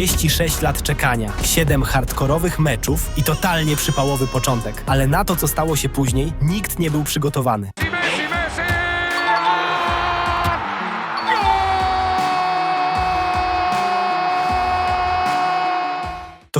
36 lat czekania, 7 hardkorowych meczów i totalnie przypałowy początek. Ale na to, co stało się później, nikt nie był przygotowany.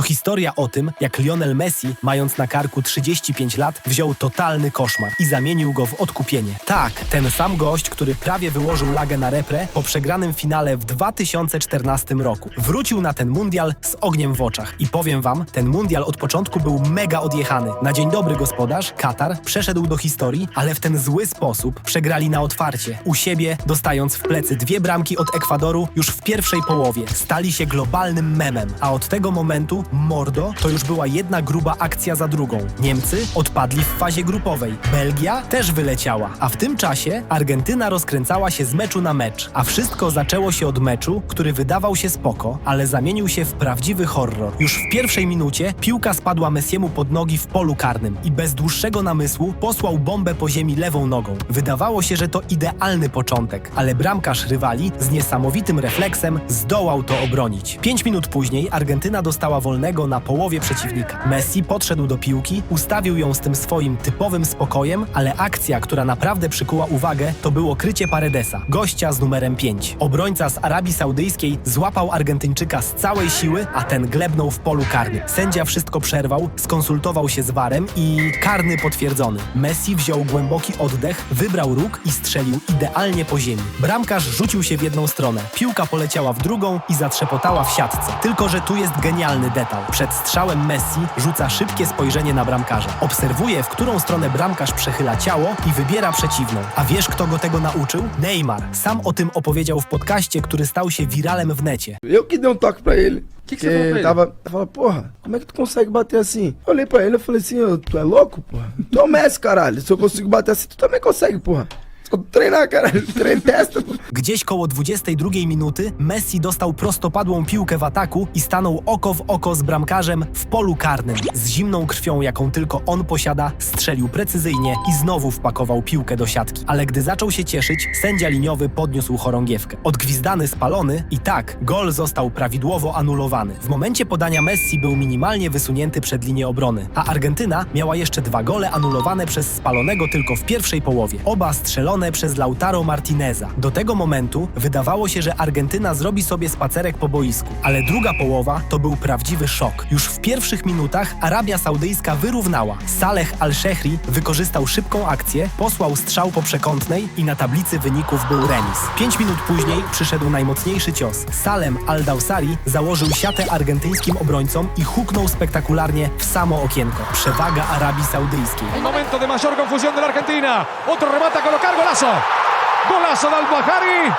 To historia o tym, jak Lionel Messi, mając na karku 35 lat, wziął totalny koszmar i zamienił go w odkupienie. Tak, ten sam gość, który prawie wyłożył lagę na repre po przegranym finale w 2014 roku. Wrócił na ten mundial z ogniem w oczach. I powiem wam, ten mundial od początku był mega odjechany. Na dzień dobry gospodarz, Katar, przeszedł do historii, ale w ten zły sposób przegrali na otwarcie. U siebie, dostając w plecy dwie bramki od Ekwadoru już w pierwszej połowie. Stali się globalnym memem, a od tego momentu Mordo to już była jedna gruba akcja za drugą. Niemcy odpadli w fazie grupowej. Belgia też wyleciała, a w tym czasie Argentyna rozkręcała się z meczu na mecz. A wszystko zaczęło się od meczu, który wydawał się spoko, ale zamienił się w prawdziwy horror. Już w pierwszej minucie piłka spadła Messiemu pod nogi w polu karnym i bez dłuższego namysłu posłał bombę po ziemi lewą nogą. Wydawało się, że to idealny początek, ale bramkarz rywali z niesamowitym refleksem zdołał to obronić. Pięć minut później Argentyna dostała na połowie przeciwnika. Messi podszedł do piłki, ustawił ją z tym swoim typowym spokojem, ale akcja, która naprawdę przykuła uwagę, to było krycie Paredesa, gościa z numerem 5. Obrońca z Arabii Saudyjskiej złapał Argentyńczyka z całej siły, a ten glebnął w polu karnym. Sędzia wszystko przerwał, skonsultował się z warem i karny potwierdzony. Messi wziął głęboki oddech, wybrał róg i strzelił idealnie po ziemi. Bramkarz rzucił się w jedną stronę, piłka poleciała w drugą i zatrzepotała w siatce. Tylko, że tu jest genialny detal. Przed strzałem Messi rzuca szybkie spojrzenie na bramkarza. Obserwuje, w którą stronę bramkarz przechyla ciało i wybiera przeciwną. A wiesz, kto go tego nauczył? Neymar. Sam o tym opowiedział w podcaście, który stał się wiralem w necie. Eu que dei um toque pra ele. Que que você falou pra ele? tava, tava, porra, como é que tu consegue bater assim? Eu olhei pra ele e falei assim, "Ô, tu é louco, porra? Tu é o Messi, caralho. Se eu consigo bater assim, tu também consegue, porra. Testa, porra. Gdzieś koło 22 minuty Messi dostał prostopadłą piłkę w ataku i stanął oko w oko z bramkarzem w polu karnym. Z zimną krwią, jaką tylko on posiada, strzelił precyzyjnie i znowu wpakował piłkę do siatki. Ale gdy zaczął się cieszyć, sędzia liniowy podniósł chorągiewkę. Odgwizdany spalony i tak, gol został prawidłowo anulowany. W momencie podania Messi był minimalnie wysunięty przed linię obrony, a Argentyna miała jeszcze dwa gole anulowane przez spalonego tylko w pierwszej połowie. Oba strzelone przez Lautaro Martineza. Do tego momentu wydawało się, że Argentyna zrobi sobie spacerek po boisku, ale druga połowa to był prawdziwy szok. Już w pierwszych minutach Arabia Saudyjska wyrównała. Saleh Al-Shehri wykorzystał szybką akcję, posłał strzał po przekątnej i na tablicy wyników był remis. Pięć minut później przyszedł najmocniejszy cios. Salem Al-Dawsari założył siatę argentyńskim obrońcom i huknął spektakularnie w samo okienko. Przewaga Arabii Saudyjskiej. Momento de mayor confusión de la Argentina. Otro remata colocar golazo. Golazo de Al-Bahari.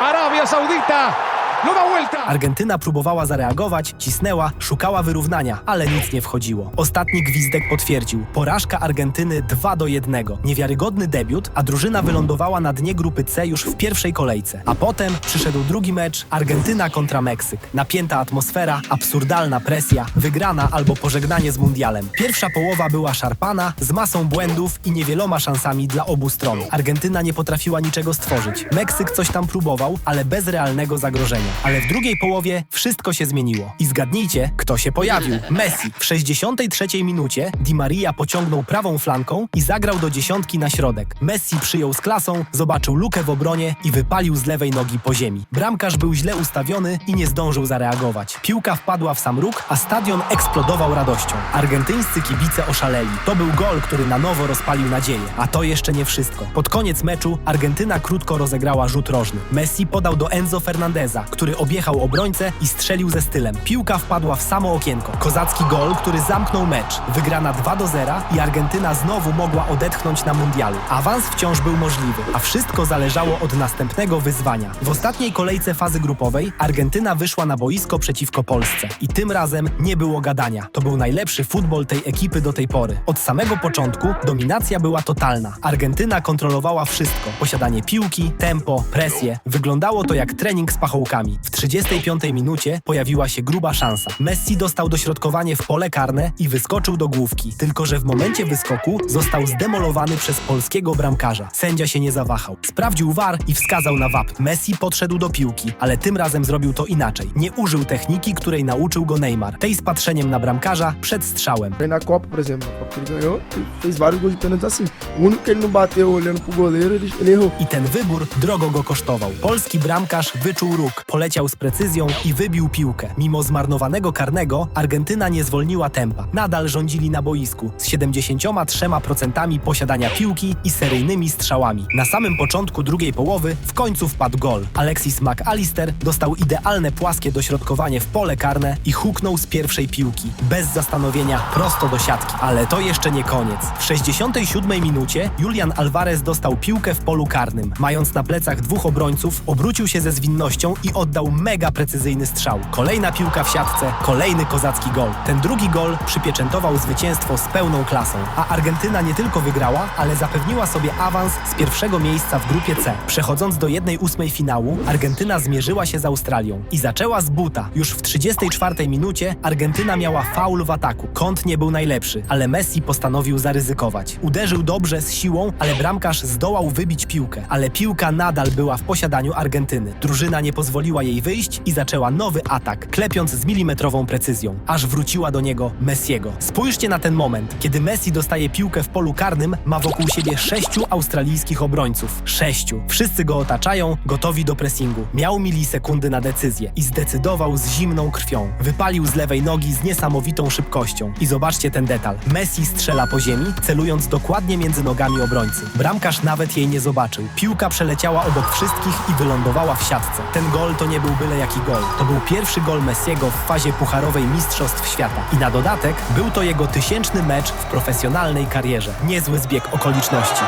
Arabia Saudita lo da vuelta. Argentyna próbowała zareagować, cisnęła, szukała wyrównania, ale nic nie wchodziło. Ostatni gwizdek potwierdził. Porażka Argentyny 2 do 1. Niewiarygodny debiut, a drużyna wylądowała na dnie grupy C już w pierwszej kolejce. A potem przyszedł drugi mecz Argentyna kontra Meksyk. Napięta atmosfera, absurdalna presja, wygrana albo pożegnanie z mundialem. Pierwsza połowa była szarpana, z masą błędów i niewieloma szansami dla obu stron. Argentyna nie potrafiła niczego stworzyć. Meksyk coś tam próbował, ale bez realnego zagrożenia. Ale w drugiej połowie wszystko się zmieniło. I zgadnijcie, kto się pojawił. Messi. W 63 minucie Di Maria pociągnął prawą flanką i zagrał do dziesiątki na środek. Messi przyjął z klasą, zobaczył lukę w obronie i wypalił z lewej nogi po ziemi. Bramkarz był źle ustawiony i nie zdążył zareagować. Piłka wpadła w sam róg, a stadion eksplodował radością. Argentyńscy kibice oszaleli. To był gol, który na nowo rozpalił nadzieję. A to jeszcze nie wszystko. Pod koniec meczu Argentyna krótko rozegrała rzut rożny. Messi podał do Enzo Fernandeza, który objechał obrońcę i strzelił ze stylem. Piłka wpadła w samo okienko. Kozacki gol, który zamknął mecz. Wygrana 2 do 0 i Argentyna znowu mogła odetchnąć na mundialu. Awans wciąż był możliwy, a wszystko zależało od następnego wyzwania. W ostatniej kolejce fazy grupowej Argentyna wyszła na boisko przeciwko Polsce. I tym razem nie było gadania. To był najlepszy futbol tej ekipy do tej pory. Od samego początku dominacja była totalna. Argentyna kontrolowała wszystko. Posiadanie piłki, tempo, presję. Wyglądało to jak trening z pachołkami. Nogami. W 35 minucie pojawiła się gruba szansa. Messi dostał dośrodkowanie w pole karne i wyskoczył do główki. Tylko, że w momencie wyskoku został zdemolowany przez polskiego bramkarza. Sędzia się nie zawahał. Sprawdził war i wskazał na wapń. Messi podszedł do piłki, ale tym razem zrobił to inaczej. Nie użył techniki, której nauczył go Neymar. Tej z patrzeniem na bramkarza przed strzałem. Aí na Copa, por exemplo, na Copa que ele ganhou, ele fez vários gols de pênalti assim. O único que ele não bateu olhando pro goleiro, ele, ele errou. I ten wybór drogo go kosztował. Polski bramkarz wyczuł róg, poleciał z precyzją i wybił piłkę. Mimo zmarnowanego karnego, Argentyna nie zwolniła tempa. Nadal rządzili na boisku z 73% posiadania piłki i seryjnymi strzałami. Na samym początku drugiej połowy w końcu wpadł gol. Alexis McAllister dostał idealne płaskie dośrodkowanie w pole karne i huknął z pierwszej piłki. Bez zastanowienia prosto do siatki. Ale to jeszcze nie koniec. W 67 minucie Julian Alvarez dostał piłkę w polu karnym. Mając na plecach dwóch obrońców, obrócił się ze zwinnością i oddał mega precyzyjny strzał. Kolejna piłka w siatce, kolejny kozacki gol. Ten drugi gol przypieczętował zwycięstwo z pełną klasą. A Argentyna nie tylko wygrała, ale zapewniła sobie awans z pierwszego miejsca w grupie C. Przechodząc do 1-8 finału, Argentyna zmierzyła się z Australią i zaczęła z buta. Już w 34 minucie Argentyna miała faul w ataku. Kąt nie był najlepszy, ale Messi postanowił zaryzykować. Uderzył dobrze z siłą, ale bramkarz zdołał wybić piłkę. Ale piłka nadal była w posiadaniu Argentyny. Drużyna nie pozwoliła jej wyjść i zaczęła nowy atak, klepiąc z milimetrową precyzją, aż wróciła do niego Messiego. Spójrzcie na ten moment. Kiedy Messi dostaje piłkę w polu karnym, ma wokół siebie sześciu australijskich obrońców. Sześciu. Wszyscy go otaczają, gotowi do pressingu. Miał milisekundy na decyzję i zdecydował z zimną krwią. Wypalił z lewej nogi z niesamowitą szybkością. I zobaczcie ten detal. Messi strzela po ziemi, celując dokładnie między nogami obrońcy. Bramkarz nawet jej nie zobaczył. Piłka przeleciała obok wszystkich i wylądowała w siatce. Ten gol to nie był byle jaki gol. To był pierwszy gol Messiego w fazie pucharowej Mistrzostw Świata. I na dodatek był to jego tysięczny mecz w profesjonalnej karierze. Niezły zbieg okoliczności.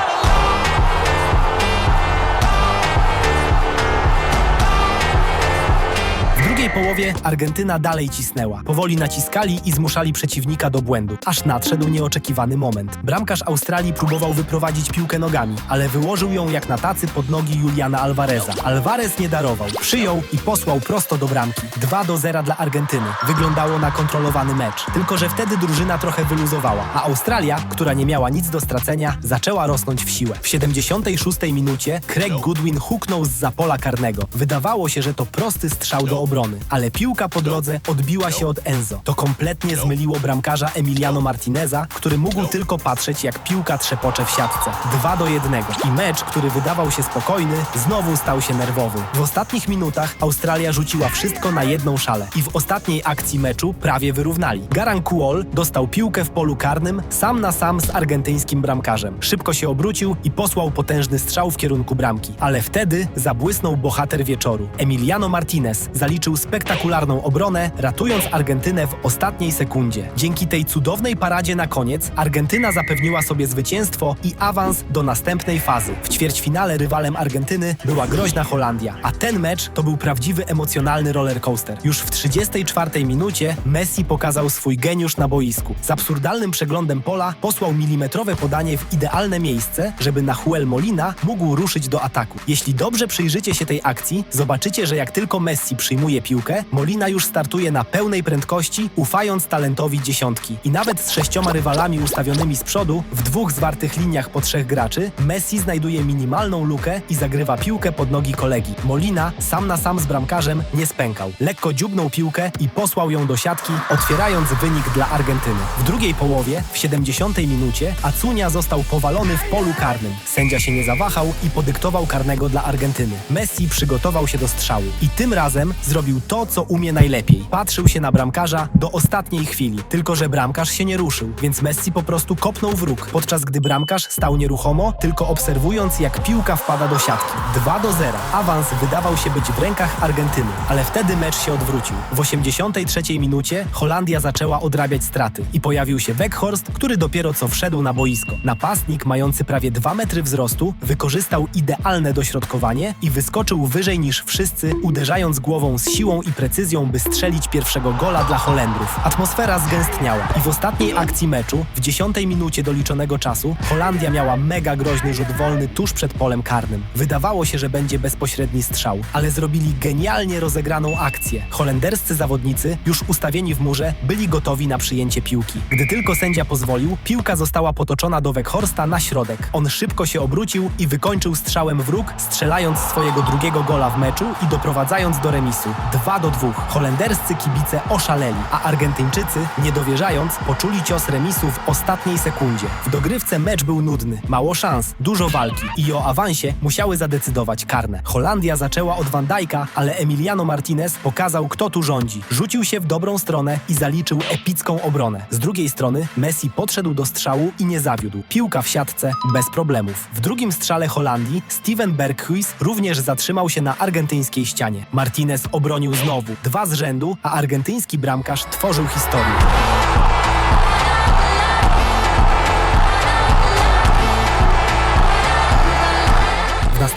Drugiej połowie Argentyna dalej cisnęła. Powoli naciskali i zmuszali przeciwnika do błędu, aż nadszedł nieoczekiwany moment. Bramkarz Australii próbował wyprowadzić piłkę nogami, ale wyłożył ją jak na tacy pod nogi Juliana Alvareza. Alvarez nie darował, przyjął i posłał prosto do bramki. 2 do 0 dla Argentyny. Wyglądało na kontrolowany mecz. Tylko, że wtedy drużyna trochę wyluzowała, a Australia, która nie miała nic do stracenia, zaczęła rosnąć w siłę. W 76 minucie Craig Goodwin huknął z pola karnego. Wydawało się, że to prosty strzał do obrony, ale piłka po drodze odbiła się od Enzo. To kompletnie zmyliło bramkarza Emiliano Martineza, który mógł tylko patrzeć, jak piłka trzepocze w siatce. 2 do 1. I mecz, który wydawał się spokojny, znowu stał się nerwowy. W ostatnich minutach Australia rzuciła wszystko na jedną szalę i w ostatniej akcji meczu prawie wyrównali. Garan Kuol dostał piłkę w polu karnym sam na sam z argentyńskim bramkarzem. Szybko się obrócił i posłał potężny strzał w kierunku bramki. Ale wtedy zabłysnął bohater wieczoru. Emiliano Martinez zaliczył spektakularną obronę, ratując Argentynę w ostatniej sekundzie. Dzięki tej cudownej paradzie na koniec Argentyna zapewniła sobie zwycięstwo i awans do następnej fazy. W ćwierćfinale rywalem Argentyny była groźna Holandia, a ten mecz to był prawdziwy emocjonalny rollercoaster. Już w 34 minucie Messi pokazał swój geniusz na boisku. Z absurdalnym przeglądem pola posłał milimetrowe podanie w idealne miejsce, żeby Nahuel Molina mógł ruszyć do ataku. Jeśli dobrze przyjrzycie się tej akcji, zobaczycie, że jak tylko Messi przyjmuje piłkę, Molina już startuje na pełnej prędkości, ufając talentowi dziesiątki. I nawet z sześcioma rywalami ustawionymi z przodu, w dwóch zwartych liniach po trzech graczy, Messi znajduje minimalną lukę i zagrywa piłkę pod nogi kolegi. Molina, sam na sam z bramkarzem, nie spękał. Lekko dziubnął piłkę i posłał ją do siatki, otwierając wynik dla Argentyny. W drugiej połowie, w 70 minucie, Acunia został powalony w polu karnym. Sędzia się nie zawahał i podyktował karnego dla Argentyny. Messi przygotował się do strzału i tym razem zrobił to, co umie najlepiej. Patrzył się na bramkarza do ostatniej chwili, tylko że bramkarz się nie ruszył, więc Messi po prostu kopnął w róg, podczas gdy bramkarz stał nieruchomo, tylko obserwując jak piłka wpada do siatki. 2 do 0. Awans wydawał się być w rękach Argentyny, ale wtedy mecz się odwrócił. W 83 minucie Holandia zaczęła odrabiać straty i pojawił się Weghorst, który dopiero co wszedł na boisko. Napastnik mający prawie 2 metry wzrostu wykorzystał idealne dośrodkowanie i wyskoczył wyżej niż wszyscy, uderzając głową z siłą i precyzją, by strzelić pierwszego gola dla Holendrów. Atmosfera zgęstniała i w ostatniej akcji meczu, w dziesiątej minucie doliczonego czasu, Holandia miała mega groźny rzut wolny tuż przed polem karnym. Wydawało się, że będzie bezpośredni strzał, ale zrobili genialnie rozegraną akcję. Holenderscy zawodnicy, już ustawieni w murze, byli gotowi na przyjęcie piłki. Gdy tylko sędzia pozwolił, piłka została potoczona do Weghorsta na środek. On szybko się obrócił i wykończył strzałem wróg, strzelając swojego drugiego gola w meczu i doprowadzając do remisu. 2 do 2. Holenderscy kibice oszaleli, a Argentyńczycy, nie dowierzając, poczuli cios remisu w ostatniej sekundzie. W dogrywce mecz był nudny, mało szans, dużo walki i o awansie musiały zadecydować karne. Holandia zaczęła od Van Dijk'a, ale Emiliano Martinez pokazał, kto tu rządzi. Rzucił się w dobrą stronę i zaliczył epicką obronę. Z drugiej strony Messi podszedł do strzału i nie zawiódł. Piłka w siatce bez problemów. W drugim strzale Holandii Steven Berghuis również zatrzymał się na argentyńskiej ścianie. Martinez obronił znowu, dwa z rzędu, a argentyński bramkarz tworzył historię.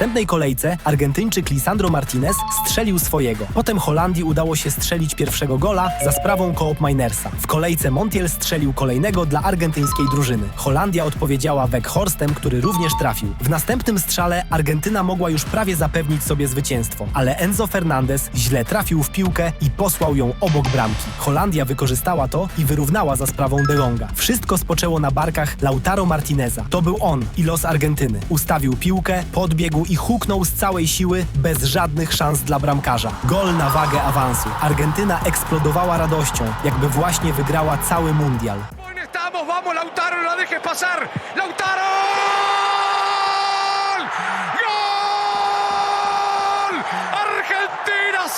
Następnej kolejce Argentyńczyk Lisandro Martinez strzelił swojego. Potem Holandii udało się strzelić pierwszego gola za sprawą Koop Minersa. W kolejce Montiel strzelił kolejnego dla argentyńskiej drużyny. Holandia odpowiedziała Weghorsten, który również trafił. W następnym strzale Argentyna mogła już prawie zapewnić sobie zwycięstwo, ale Enzo Fernandez źle trafił w piłkę i posłał ją obok bramki. Holandia wykorzystała to i wyrównała za sprawą De Longa. Wszystko spoczęło na barkach Lautaro Martineza. To był on i los Argentyny. Ustawił piłkę, podbiegł i huknął z całej siły bez żadnych szans dla bramkarza. Gol na wagę awansu. Argentyna eksplodowała radością, jakby właśnie wygrała cały mundial. Lautaro,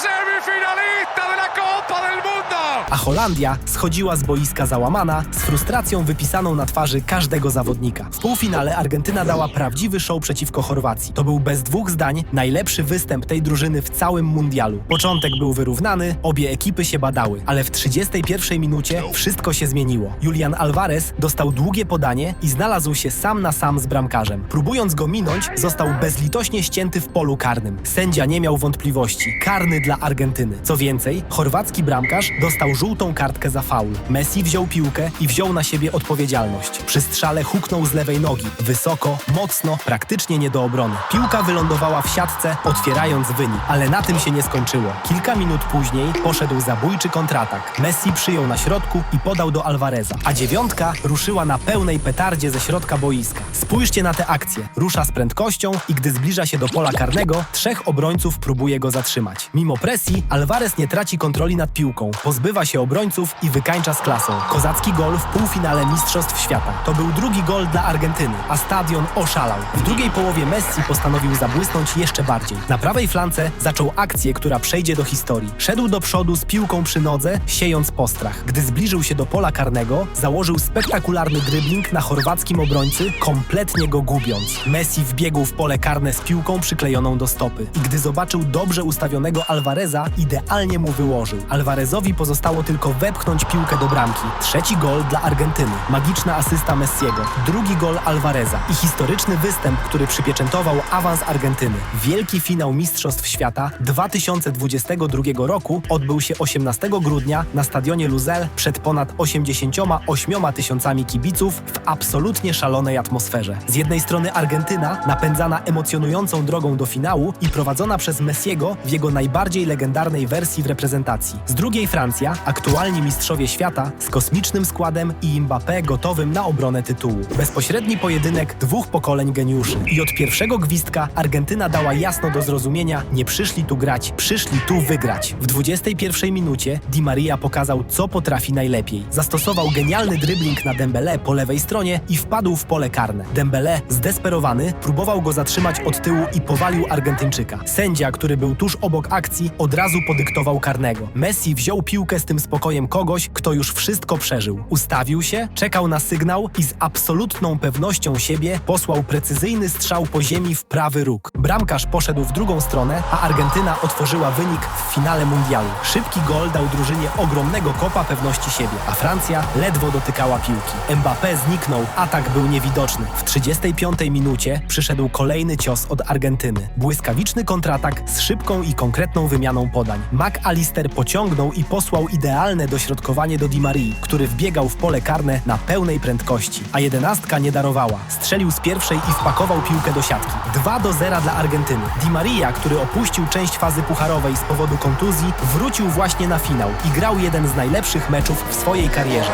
semifinalista de la Copa del Mundo. A Holandia schodziła z boiska załamana, z frustracją wypisaną na twarzy każdego zawodnika. W półfinale Argentyna dała prawdziwy show przeciwko Chorwacji. To był bez dwóch zdań najlepszy występ tej drużyny w całym mundialu. Początek był wyrównany, obie ekipy się badały, ale w 31 minucie wszystko się zmieniło. Julian Alvarez dostał długie podanie i znalazł się sam na sam z bramkarzem. Próbując go minąć, został bezlitośnie ścięty w polu karnym. Sędzia nie miał wątpliwości. Karny dla Argentyny. Co więcej, chorwacki bramkarz dostał żółtą kartkę za faul. Messi wziął piłkę i wziął na siebie odpowiedzialność. Przy strzale huknął z lewej nogi. Wysoko, mocno, praktycznie nie do obrony. Piłka wylądowała w siatce, otwierając wynik. Ale na tym się nie skończyło. Kilka minut później poszedł zabójczy kontratak. Messi przyjął na środku i podał do Alvareza. A dziewiątka ruszyła na pełnej petardzie ze środka boiska. Spójrzcie na tę akcję. Rusza z prędkością i gdy zbliża się do pola karnego, trzech obrońców próbuje go zatrzymać. Mimo presji, Alvarez nie traci kontroli nad piłką. Pozbywa się obrońców i wykańcza z klasą. Kozacki gol w półfinale Mistrzostw Świata. To był drugi gol dla Argentyny, a stadion oszalał. W drugiej połowie Messi postanowił zabłysnąć jeszcze bardziej. Na prawej flance zaczął akcję, która przejdzie do historii. Szedł do przodu z piłką przy nodze, siejąc postrach. Gdy zbliżył się do pola karnego, założył spektakularny dribbling na chorwackim obrońcy, kompletnie go gubiąc. Messi wbiegł w pole karne z piłką przyklejoną do stopy. I gdy zobaczył dobrze ustawionego Alvareza, idealnie mu wyłożył. Alvarezowi pozostało tylko wepchnąć piłkę do bramki. Trzeci gol dla Argentyny. Magiczna asysta Messiego. Drugi gol Alvareza. I historyczny występ, który przypieczętował awans Argentyny. Wielki finał Mistrzostw Świata 2022 roku odbył się 18 grudnia na stadionie Luzel przed ponad 88 tysiącami kibiców w absolutnie szalonej atmosferze. Z jednej strony Argentyna, napędzana emocjonującą drogą do finału i prowadzona przez Messiego w jego najbardziej legendarnej wersji w reprezentacji. Z drugiej Francja, aktualni mistrzowie świata, z kosmicznym składem i Mbappé gotowym na obronę tytułu. Bezpośredni pojedynek dwóch pokoleń geniuszy. I od pierwszego gwizdka Argentyna dała jasno do zrozumienia, nie przyszli tu grać, przyszli tu wygrać. W 21 minucie Di Maria pokazał, co potrafi najlepiej. Zastosował genialny dribbling na Dembele po lewej stronie i wpadł w pole karne. Dembele, zdesperowany, próbował go zatrzymać od tyłu i powalił Argentyńczyka. Sędzia, który był tuż obok akcji, od razu podyktował karnego. Messi wziął piłkę z tym spokojem kogoś, kto już wszystko przeżył. Ustawił się, czekał na sygnał i z absolutną pewnością siebie posłał precyzyjny strzał po ziemi w prawy róg. Bramkarz poszedł w drugą stronę, a Argentyna otworzyła wynik w finale mundialu. Szybki gol dał drużynie ogromnego kopa pewności siebie, a Francja ledwo dotykała piłki. Mbappé zniknął, atak był niewidoczny. W 35 minucie przyszedł kolejny cios od Argentyny. Błyskawiczny kontratak z szybką i konkretną wymianą podań. McAllister pociągnął i posłał idealne dośrodkowanie do Di Marii, który wbiegał w pole karne na pełnej prędkości, a jedenastka nie darowała. Strzelił z pierwszej i wpakował piłkę do siatki. 2 do 0 dla Argentyny. Di Maria, który opuścił część fazy pucharowej z powodu kontuzji, wrócił właśnie na finał i grał jeden z najlepszych meczów w swojej karierze.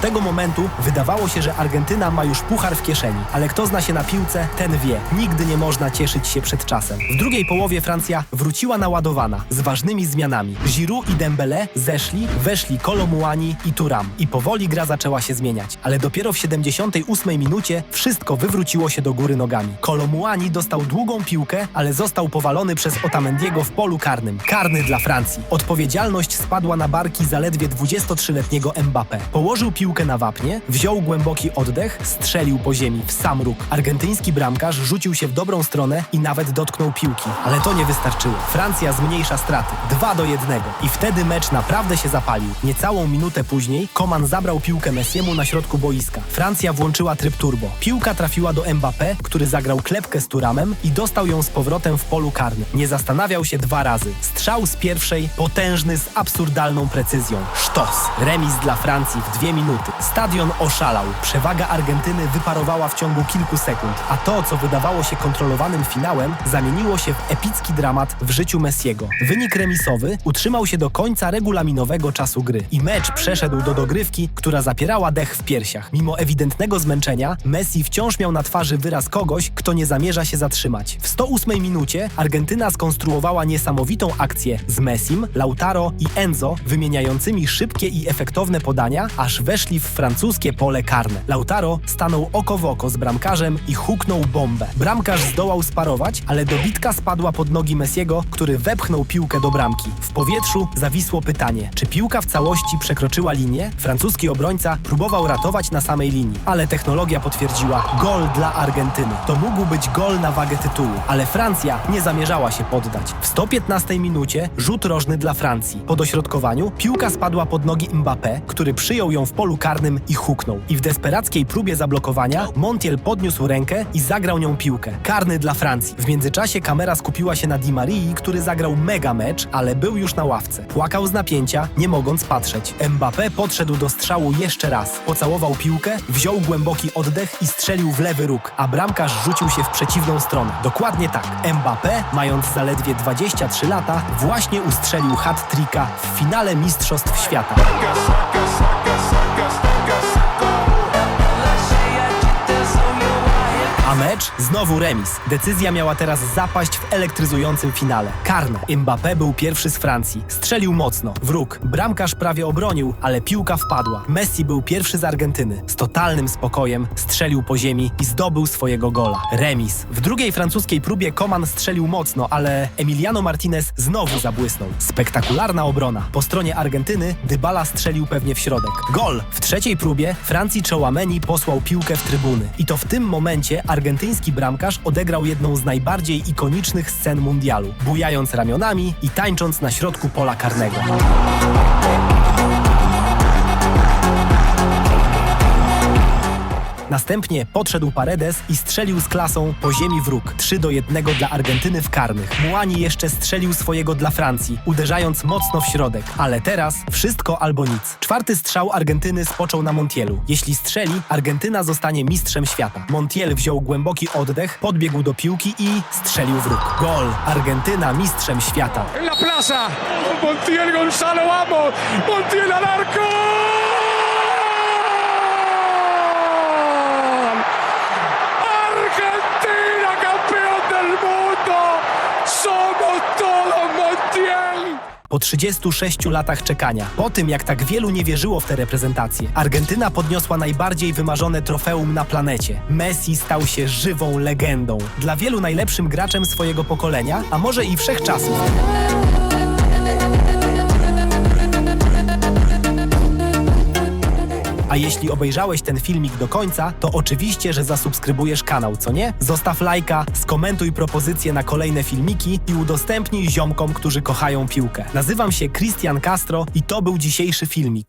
Tego momentu wydawało się, że Argentyna ma już puchar w kieszeni, ale kto zna się na piłce, ten wie. Nigdy nie można cieszyć się przed czasem. W drugiej połowie Francja wróciła naładowana, z ważnymi zmianami. Giroud i Dembele zeszli, weszli Kolomuani i Turam. I powoli gra zaczęła się zmieniać. Ale dopiero w 78 minucie wszystko wywróciło się do góry nogami. Kolomuani dostał długą piłkę, ale został powalony przez Otamendiego w polu karnym. Karny dla Francji. Odpowiedzialność spadła na barki zaledwie 23-letniego Mbappé. Położył piłkę na wapnie, wziął głęboki oddech, strzelił po ziemi w sam róg. Argentyński bramkarz rzucił się w dobrą stronę i nawet dotknął piłki. Ale to nie wystarczyło. Francja zmniejsza straty. 2 do 1. I wtedy mecz naprawdę się zapalił. Niecałą minutę później Koman zabrał piłkę Messiemu na środku boiska. Francja włączyła tryb turbo. Piłka trafiła do Mbappé, który zagrał klepkę z Turamem i dostał ją z powrotem w polu karnym. Nie zastanawiał się dwa razy. Strzał z pierwszej, potężny z absurdalną precyzją. Sztos. Remis dla Francji w dwie minuty. Stadion oszalał. Przewaga Argentyny wyparowała w ciągu kilku sekund, a to, co wydawało się kontrolowanym finałem, zamieniło się w epicki dramat w życiu Messiego. Wynik remisowy utrzymał się do końca regulaminowego czasu gry i mecz przeszedł do dogrywki, która zapierała dech w piersiach. Mimo ewidentnego zmęczenia, Messi wciąż miał na twarzy wyraz kogoś, kto nie zamierza się zatrzymać. W 108 minucie Argentyna skonstruowała niesamowitą akcję z Messim, Lautaro i Enzo, wymieniającymi szybkie i efektowne podania, aż weszli w francuskie pole karne. Lautaro stanął oko w oko z bramkarzem i huknął bombę. Bramkarz zdołał sparować, ale dobitka spadła pod nogi Messiego, który wepchnął piłkę do bramki. W powietrzu zawisło pytanie, czy piłka w całości przekroczyła linię? Francuski obrońca próbował ratować na samej linii, ale technologia potwierdziła gol dla Argentyny. To mógł być gol na wagę tytułu, ale Francja nie zamierzała się poddać. W 115 minucie rzut rożny dla Francji. Po dośrodkowaniu piłka spadła pod nogi Mbappé, który przyjął ją w polu karnym i huknął. I w desperackiej próbie zablokowania Montiel podniósł rękę i zagrał nią piłkę. Karny dla Francji. W międzyczasie kamera skupiła się na Di Marii, który zagrał mega mecz, ale był już na ławce. Płakał z napięcia, nie mogąc patrzeć. Mbappé podszedł do strzału jeszcze raz. Pocałował piłkę, wziął głęboki oddech i strzelił w lewy róg, a bramkarz rzucił się w przeciwną stronę. Dokładnie tak. Mbappé, mając zaledwie 23 lata, właśnie ustrzelił hat-tricka w finale Mistrzostw Świata. A mecz znowu remis. Decyzja miała teraz zapaść w elektryzującym finale. Karne. Mbappé był pierwszy z Francji. Strzelił mocno. Wróg. Bramkarz prawie obronił, ale piłka wpadła. Messi był pierwszy z Argentyny. Z totalnym spokojem strzelił po ziemi i zdobył swojego gola. Remis. W drugiej francuskiej próbie Koman strzelił mocno, ale Emiliano Martinez znowu zabłysnął. Spektakularna obrona. Po stronie Argentyny Dybala strzelił pewnie w środek. Gol. W trzeciej próbie Francji Czołameni posłał piłkę w trybuny. I to w tym momencie argentyński bramkarz odegrał jedną z najbardziej ikonicznych scen mundialu, bujając ramionami i tańcząc na środku pola karnego. Następnie podszedł Paredes i strzelił z klasą po ziemi wróg. 3 do 1 dla Argentyny w karnych. Muani jeszcze strzelił swojego dla Francji, uderzając mocno w środek. Ale teraz wszystko albo nic. Czwarty strzał Argentyny spoczął na Montielu. Jeśli strzeli, Argentyna zostanie mistrzem świata. Montiel wziął głęboki oddech, podbiegł do piłki i strzelił wróg. Gol. Argentyna mistrzem świata. La plaza. Montiel Gonzalo, vamos. Montiel al arco. Po 36 latach czekania, po tym jak tak wielu nie wierzyło w tę reprezentację, Argentyna podniosła najbardziej wymarzone trofeum na planecie. Messi stał się żywą legendą. Dla wielu najlepszym graczem swojego pokolenia, a może i wszechczasów. A jeśli obejrzałeś ten filmik do końca, to oczywiście, że zasubskrybujesz kanał, co nie? Zostaw lajka, skomentuj propozycje na kolejne filmiki i udostępnij ziomkom, którzy kochają piłkę. Nazywam się Christian Castro i to był dzisiejszy filmik.